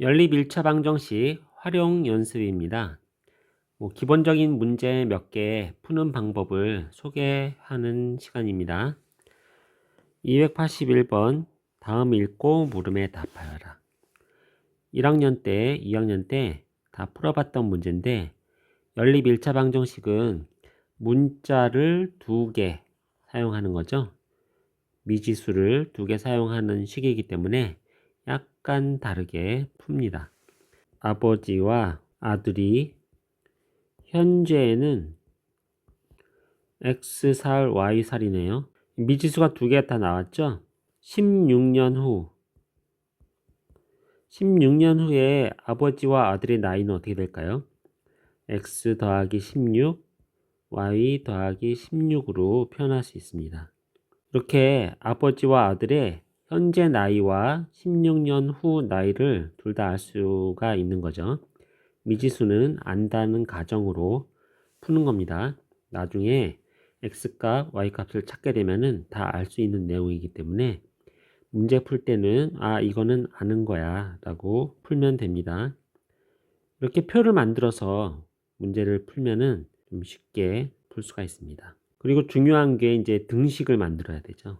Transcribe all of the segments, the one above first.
연립 1차 방정식 활용 연습입니다. 뭐 기본적인 문제 몇 개 푸는 방법을 소개하는 시간입니다. 281번 다음 읽고 물음에 답하여라. 1학년 때, 2학년 때 다 풀어봤던 문제인데 연립 1차 방정식은 문자를 두 개 사용하는 거죠. 미지수를 두 개 사용하는 식이기 때문에 약 간 다르게 풉니다. 아버지와 아들이 현재에는 X살, Y살이네요. 미지수가 두 개 다 나왔죠? 16년 후 16년 후에 아버지와 아들의 나이는 어떻게 될까요? X 더하기 16, Y 더하기 16으로 표현할 수 있습니다. 이렇게 아버지와 아들의 현재 나이와 16년 후 나이를 둘 다 알 수가 있는 거죠. 미지수는 안다는 가정으로 푸는 겁니다. 나중에 x값, y값을 찾게 되면은 다 알 수 있는 내용이기 때문에 문제 풀 때는 아 이거는 아는 거야 라고 풀면 됩니다. 이렇게 표를 만들어서 문제를 풀면은 좀 쉽게 풀 수가 있습니다. 그리고 중요한 게 이제 등식을 만들어야 되죠.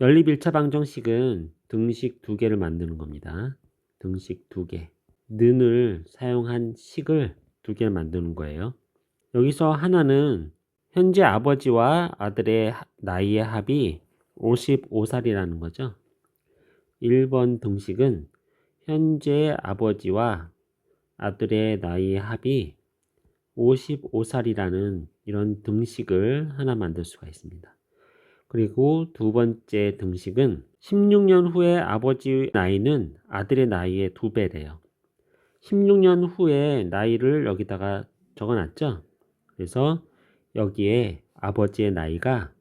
연립 1차 방정식은 등식 두 개를 만드는 겁니다. 등식 두 개. 는을 사용한 식을 두 개를 만드는 거예요. 여기서 하나는 현재 아버지와 아들의 나이의 합이 55살이라는 거죠. 1번 등식은 현재 아버지와 아들의 나이의 합이 55살이라는 이런 등식을 하나 만들 수가 있습니다. 그리고 두 번째 등식은 16년 후에 아버지 나이는 아들의 나이의 두 배래요. 16년 후에 나이를 여기다가 적어놨죠. 그래서 여기에 아버지의 나이가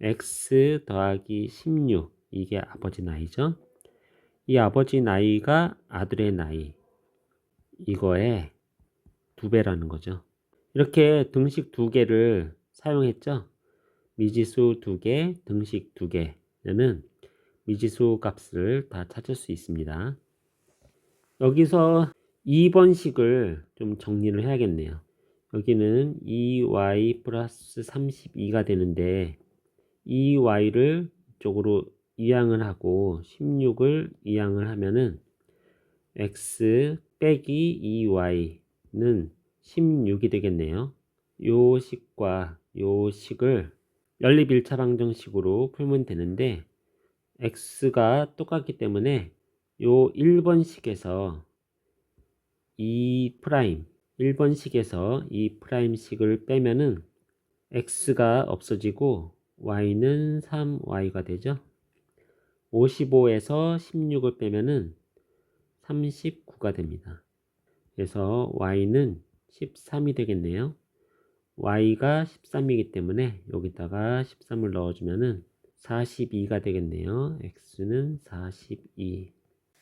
x 더하기 16 이게 아버지 나이죠. 이 아버지 나이가 아들의 나이 이거에 두 배라는 거죠. 이렇게 등식 두 개를 사용했죠. 미지수 두 개, 등식 두 개는 미지수 값을 다 찾을 수 있습니다. 여기서 2번식을 좀 정리를 해야겠네요. 여기는 2y 플러스 32가 되는데 2y를 이쪽으로 이항을 하고 16을 이항을 하면은 x 빼기 2y는 16이 되겠네요. 요 식과 요 식을 연립 1차 방정식으로 풀면 되는데 x가 똑같기 때문에 요 1번식에서 2 프라임 1번식에서 2 프라임식을 빼면은 x가 없어지고 y는 3y가 되죠. 55에서 16을 빼면은 39가 됩니다. 그래서 y는 13이 되겠네요. Y가 13이기 때문에 여기다가 13을 넣어주면은 42가 되겠네요. x는 42.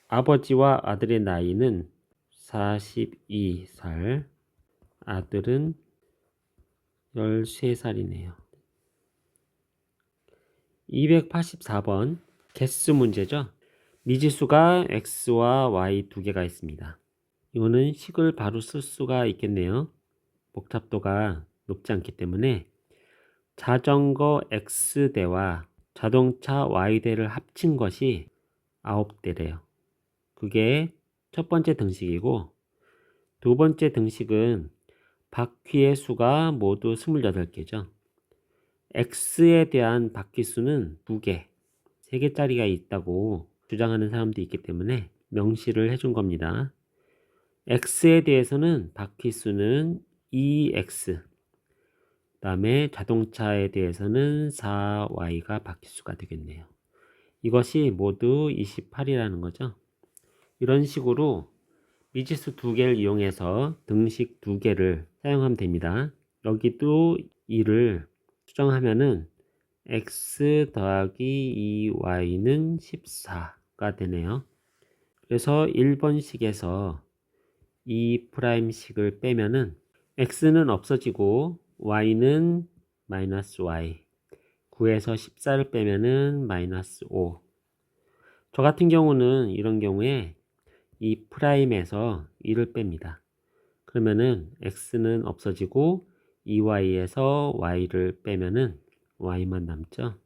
아버지와 아들의 나이는 42살, 아들은 13살이네요. 284번 개수 문제죠. 미지수가 x와 y 두 개가 있습니다. 이거는 식을 바로 쓸 수가 있겠네요. 복잡도가 높지 않기 때문에 자전거 x대와 자동차 y대를 합친 것이 9대래요. 그게 첫 번째 등식이고 두 번째 등식은 바퀴의 수가 모두 28개죠. x에 대한 바퀴 수는 2개, 3개짜리가 있다고 주장하는 사람도 있기 때문에 명시를 해준 겁니다. x에 대해서는 바퀴 수는 2x, 그 다음에 자동차에 대해서는 4y가 바퀴수가 되겠네요. 이것이 모두 28이라는 거죠. 이런 식으로 미지수 두 개를 이용해서 등식 두 개를 사용하면 됩니다. 여기도 2를 수정하면은 x 더하기 2y는 14가 되네요. 그래서 1번식에서 2'식을 빼면은 x는 없어지고 y는 마이너스 y 9에서 14를 빼면은 마이너스 5. 저 같은 경우는 이런 경우에 이 프라임에서 2를 뺍니다. 그러면은 x는 없어지고 2y에서 y를 빼면은 y만 남죠.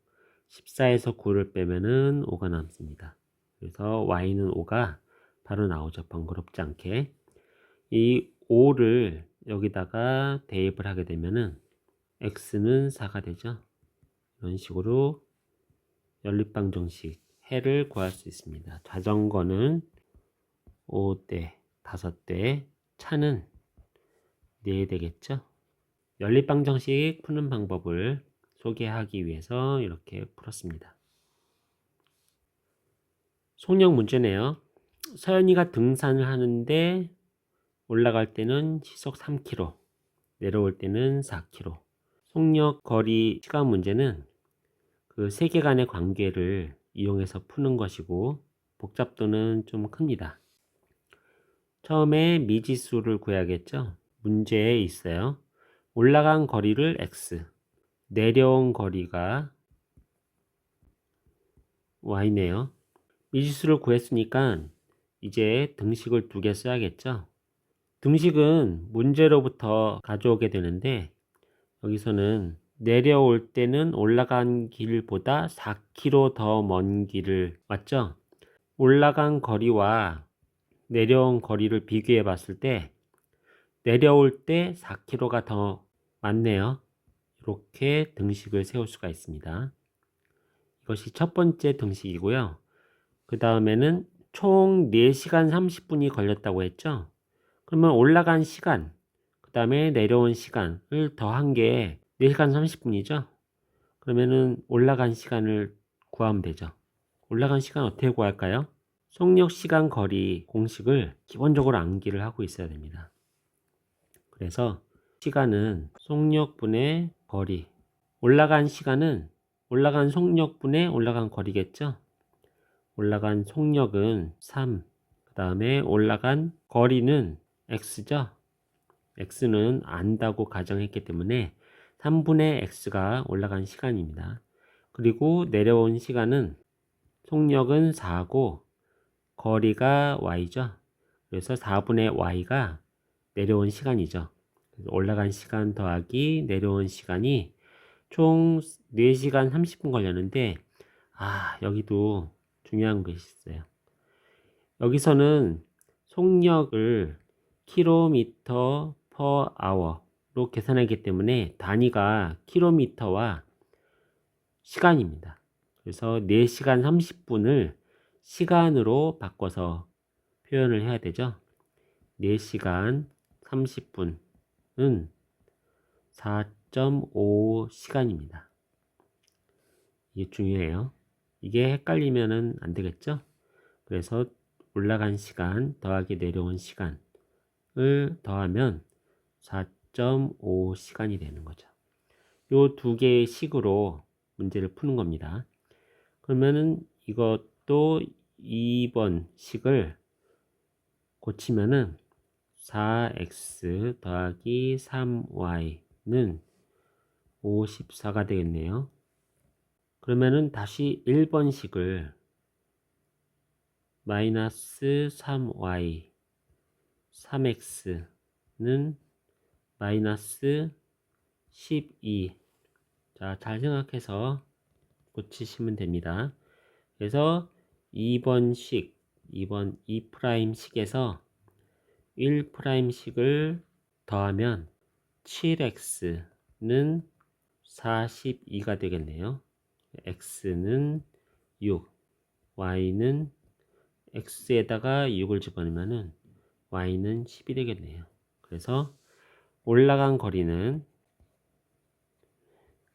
14에서 9를 빼면은 5가 남습니다. 그래서 y는 5가 바로 나오죠. 번거롭지 않게. 이 5를 여기다가 대입을 하게 되면은 x는 4가 되죠. 이런 식으로 연립방 정식 해를 구할 수 있습니다. 자전거는 5대, 5대, 차는 4 되겠죠? 연립방 정식 푸는 방법을 소개하기 위해서 이렇게 풀었습니다. 속력 문제네요. 서연이가 등산을 하는데 올라갈 때는 시속 3km, 내려올 때는 4km. 속력, 거리, 시간 문제는 그세개 간의 관계를 이용해서 푸는 것이고 복잡도는 좀 큽니다. 처음에 미지수를 구해야겠죠. 문제에 있어요. 올라간 거리를 x, 내려온 거리가 y네요. 미지수를 구했으니까 이제 등식을 두 개 써야겠죠. 등식은 문제로부터 가져오게 되는데 여기서는 내려올 때는 올라간 길보다 4km 더 먼 길을 왔죠. 올라간 거리와 내려온 거리를 비교해 봤을 때 내려올 때 4km가 더 많네요. 이렇게 등식을 세울 수가 있습니다. 이것이 첫 번째 등식이고요. 그 다음에는 총 4시간 30분이 걸렸다고 했죠. 그러면 올라간 시간, 그 다음에 내려온 시간을 더한 게 4시간 30분이죠. 그러면은 올라간 시간을 구하면 되죠. 올라간 시간 어떻게 구할까요? 속력 시간 거리 공식을 기본적으로 암기를 하고 있어야 됩니다. 그래서 시간은 속력분의 거리 올라간 시간은 올라간 속력분의 올라간 거리겠죠. 올라간 속력은 3, 그 다음에 올라간 거리는 x죠. x는 안다고 가정했기 때문에 3분의 x가 올라간 시간입니다. 그리고 내려온 시간은 속력은 4고 거리가 y죠. 그래서 4분의 y가 내려온 시간이죠. 올라간 시간 더하기 내려온 시간이 총 4시간 30분 걸렸는데 아 여기도 중요한 것이 있어요. 여기서는 속력을 킬로미터 per hour로 계산하기 때문에 단위가 킬로미터와 시간입니다. 그래서 4시간 30분을 시간으로 바꿔서 표현을 해야 되죠. 4시간 30분은 4.5 시간입니다. 이게 중요해요. 이게 헷갈리면 안 되겠죠? 그래서 올라간 시간 더하기 내려온 시간 을 더하면 4.5 시간이 되는 거죠. 요 두 개의 식으로 문제를 푸는 겁니다. 그러면은 이것도 2번 식을 고치면은 4x 더하기 3y는 54가 되겠네요. 그러면은 다시 1번 식을 마이너스 3y 3x는 마이너스 12 자, 잘 생각해서 고치시면 됩니다. 그래서 2번식, 2번 2'식에서 1'식을 더하면 7x는 42가 되겠네요. x는 6, y는 x에다가 6을 집어넣으면 y는 10이 되겠네요. 그래서 올라간 거리는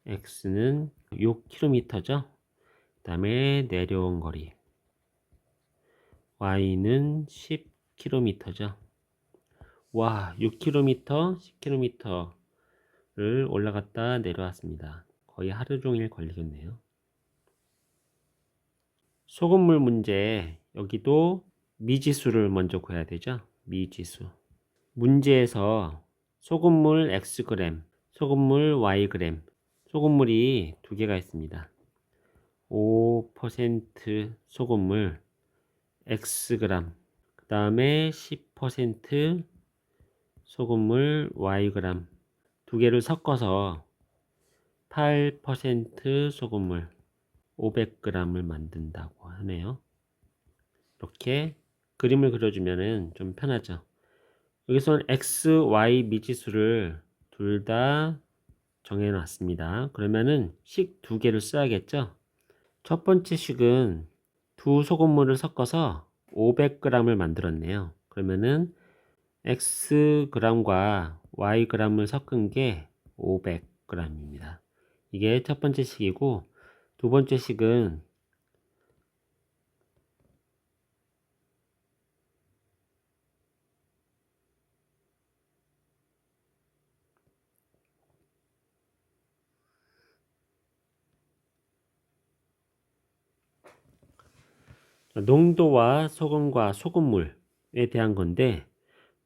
x는 6km죠. 그 다음에 내려온 거리 y는 10km죠. 와, 6km, 10km를 올라갔다 내려왔습니다. 거의 하루 종일 걸리겠네요. 소금물 문제, 여기도 미지수를 먼저 구해야 되죠. 미지수. 문제에서 소금물 xg, 소금물 yg, 소금물이 두 개가 있습니다. 5% 소금물 xg, 그그 다음에 10% 소금물 Yg 두 개를 섞어서 8% 소금물 500g을 만든다고 하네요. 이렇게 그림을 그려주면 좀 편하죠. 여기서는 x, y 미지수를 둘 다 정해놨습니다. 그러면은 식 두 개를 써야겠죠. 첫 번째 식은 두 소금물을 섞어서 500g을 만들었네요. 그러면은 x g과 y g을 섞은 게 500g입니다. 이게 첫 번째 식이고 두 번째 식은 농도와 소금과 소금물에 대한 건데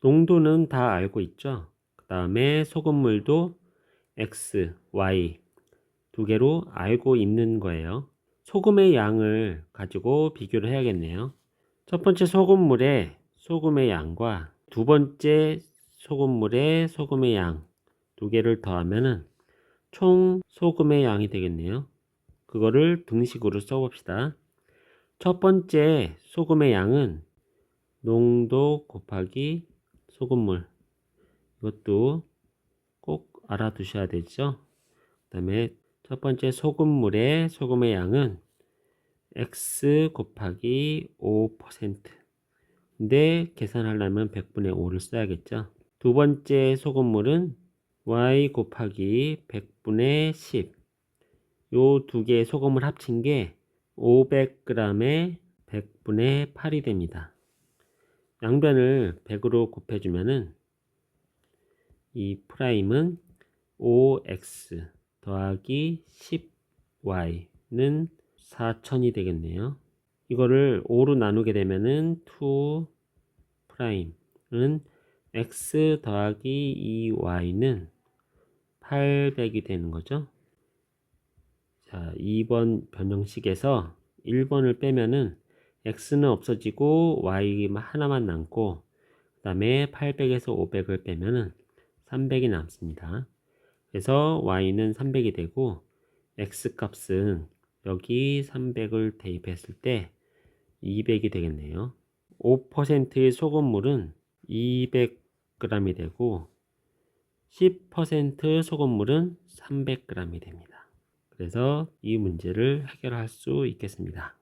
농도는 다 알고 있죠. 그 다음에 소금물도 X, Y 두 개로 알고 있는 거예요. 소금의 양을 가지고 비교를 해야겠네요. 첫 번째 소금물의 소금의 양과 두 번째 소금물의 소금의 양 두 개를 더하면은 총 소금의 양이 되겠네요. 그거를 등식으로 써봅시다. 첫 번째 소금의 양은 농도 곱하기 소금물 이것도 꼭 알아두셔야 되죠. 그 다음에 첫 번째 소금물의 소금의 양은 x 곱하기 5% 근데 계산하려면 100분의 5를 써야겠죠. 두 번째 소금물은 y 곱하기 100분의 10. 요 두 개의 소금을 합친 게 500g에 100분의 8이 됩니다. 양변을 100으로 곱해주면은 이 프라임은 5x 더하기 10y는 4000이 되겠네요. 이거를 5로 나누게 되면은 2 프라임은 x 더하기 2y는 800이 되는 거죠. 자, 2번 변형식에서 1번을 빼면은 x는 없어지고 y 하나만 남고 그 다음에 800에서 500을 빼면은 300이 남습니다. 그래서 y는 300이 되고 x 값은 여기 300을 대입했을 때 200이 되겠네요. 5%의 소금물은 200g이 되고 10% 소금물은 300g이 됩니다. 그래서 이 문제를 해결할 수 있겠습니다.